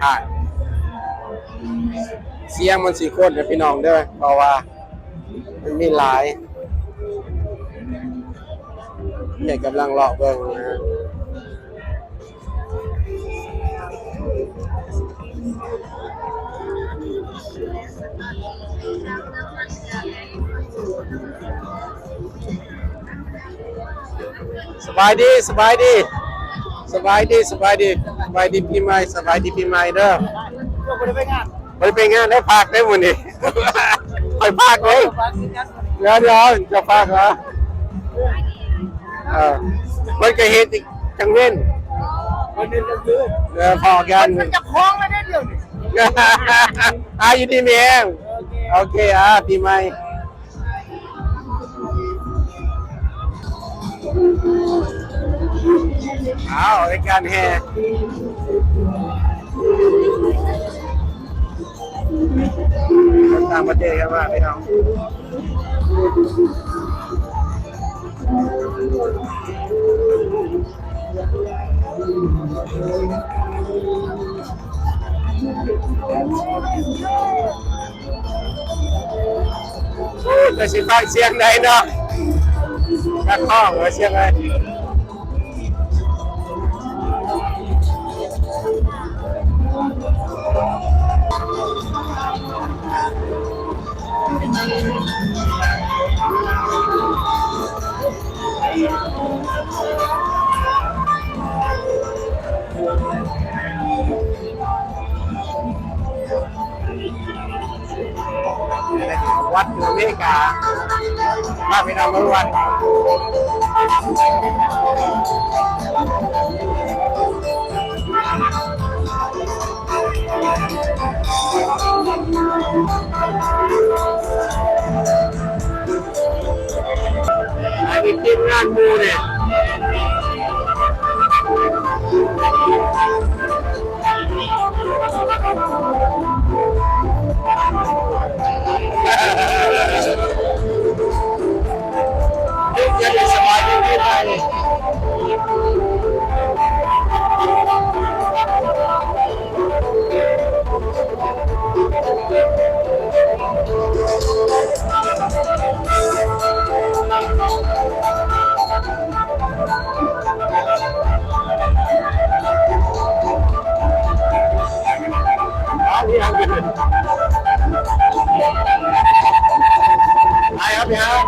ผ่านเสียงมันสี่คนเด้อพี่น้องเด้อเพราะว่า มันมีหลายเนี่ยกำลังรอเบิ่งนะฮะสบายดีสบายดี สบายดีสบายดีสบายดีปีใหม่สบายดีปีใหม่เด้อก็ไม่ได้ไปงานไปไปงานได้พักได้หมดนี่ไปพักเลยเดี๋ยวเดี๋ยวจะพักเหรอเออมันก็เฮ็ดอีกจังเว้นวันนี้จะยืนเดี๋ยวพอกันมันจะคล้องแล้วได้เดียวนี่อาอยู่ดีเมียงโอเคอะปีใหม่เอาในการแห่ต่างประเทศกันมากพี่น้องแต่สิฟังเสียงไหนเนาะนักห้องหรือเสียงอะไวัดอเมริกามาไปนำมาวัด นนี้ พี่ครับ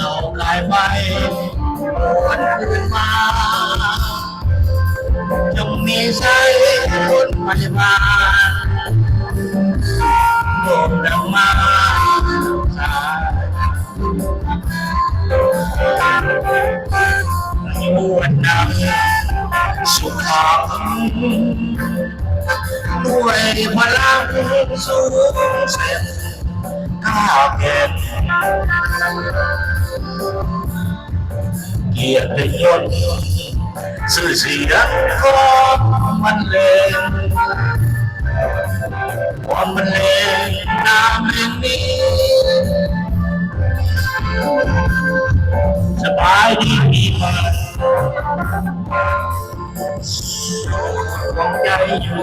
ดอกลายไฟวันขึ้นมาจงมีใช้คนปฏิบัติโดดดังมาสายบวชนำสุขัง ด้วยพลังสูงเส้นก้าวเก่งเกียรติยศสื่อเสียงของมันเลง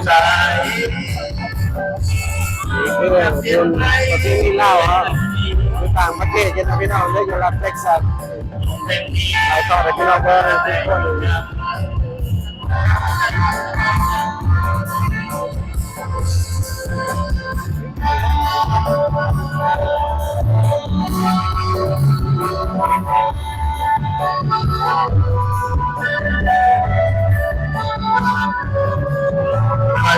ใจอยู่ใจเพื่อนคุณประเทศที่เล่าครับคือต่างประเทศจะทำให้เราได้ยอมรับเท็กซัสเพลงนี้เอาต่อไปที่เราเบอร์ทุกคน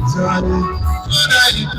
บใจก็ได้เ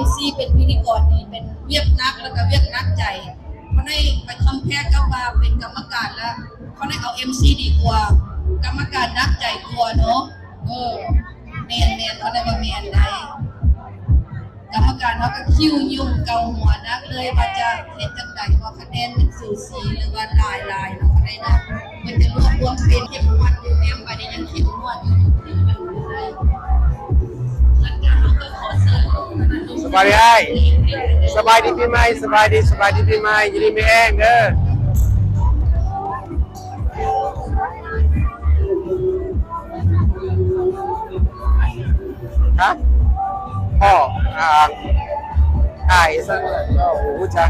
MC เป็นพิธีกรนี่เป็นเวียบนักแล้วก็เวียบนักใจเขาได้ไปคอมแพรกับมาเป็นกรรมการแล้วเขาได้เอา MC ดีกว่า กรรมการนักใจกลัวเนาะเออเมนเมนเขาได้มาเมนได้กรรมการเขาก็คิ้วยุ่งเกาหัวนักเลยว่าจะเห็นจังใดว่าคะแนนมันสูสีหรือว่าลายลายเราได้นะมันจะรวบรวมเป็นเข้มงวดอยู่ บายดีไอ้สบายดีปีใหม่สบายดีสบายดีปีใหม่ยินดีไม่แห้งเด้อฮะพ่ออ่าไอ้สักโอ้โหจ้า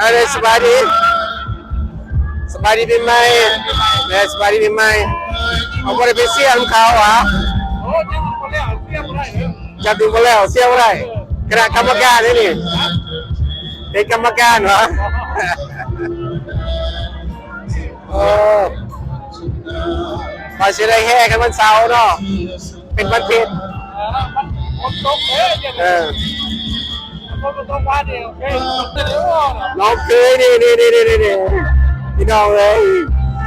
อะไรสบายดีสบายดีปีใหม่แม่สบายดีปีใหม่เอาบ่ได้ไปเสียน้ำเขาหรอจับดึงมาแล้วเสียบ่ได้คณะกรรมการนี่นี่เป็นกรรมการเหรอโอ้มาสิได้แห่กันวันเสาร์เนาะเป็นวันผิด ผมตกเอ้ยเนี่ยเออผมตกว่าเดียวเอ้ยตกเดียวน้องเคยนี่นี่นี่นี่นี่นี่พี่น้องเลย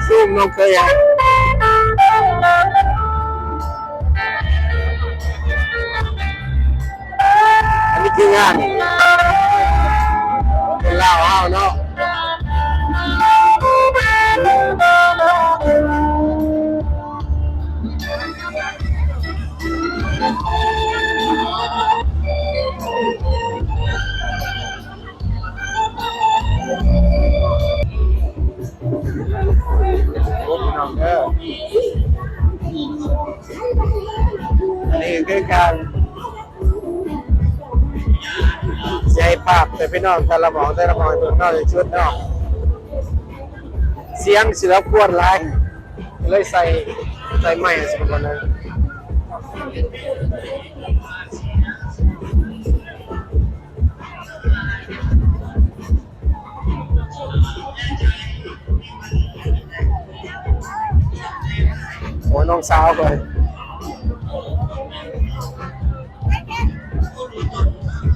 ซุ่มน้องเคยอะอันนี้คืองานเป็นลาวเฮาเนาะ คือการใช้ภาพแต่พี่น้องแต่ละหมองแต่ละหมองตัวน้อกในชุดเนาะเสียงศิลปวนหลายเลยใส่ใส่ไม้สมบัตินั้นโอ้น้องสาวเลย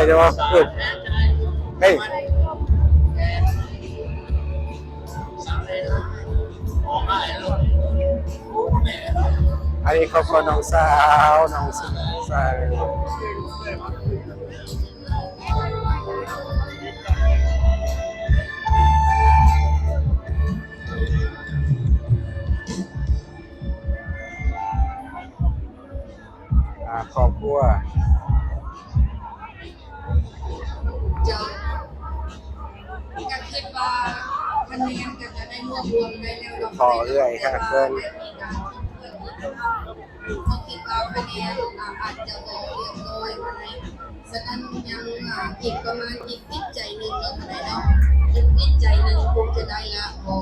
ะยังไหมฮะเลยเราจะ เรียบร้อยอะไรฉะนั้นยังอีกประมาณอีกติดใจหนึ่งแล้วอะไรเนาะอีกติดใจหนึ่งคงจะได้ละพอ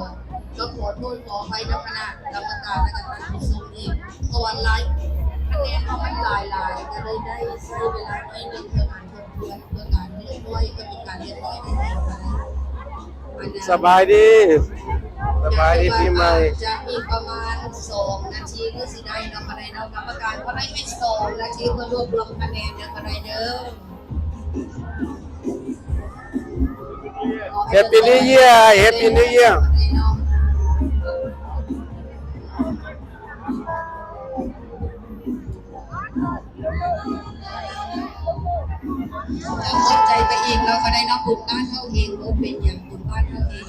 ก็ขอโทษขอไปนะคณะกรรมการและก็ท่านผู้ชมเองตัวไลฟ์คะแนนเขามันหลายหลายก็เลยได้ใช้เวลาในหนึ่งเพื่อการทบทวนเพื่อการเรียบร้อยก็มีการเรียบร้อยในแนวสบายดี สบายดีพี่ใหม่ จะมีกประมาณสองนาทีเพื่อสิได้เนาะคะแนนเนาะกรรมการก็ได้ให้สองนาทีเพื่อรวบรวมคะแนนเนาะคะแนนเด้อ Happy New Year Happy New Year จะเข้าใจไปอีกเราก็ได้เนาะบุญบ้านเท่าเองบ่เป็นอย่างบุญบ้านเท่าเอง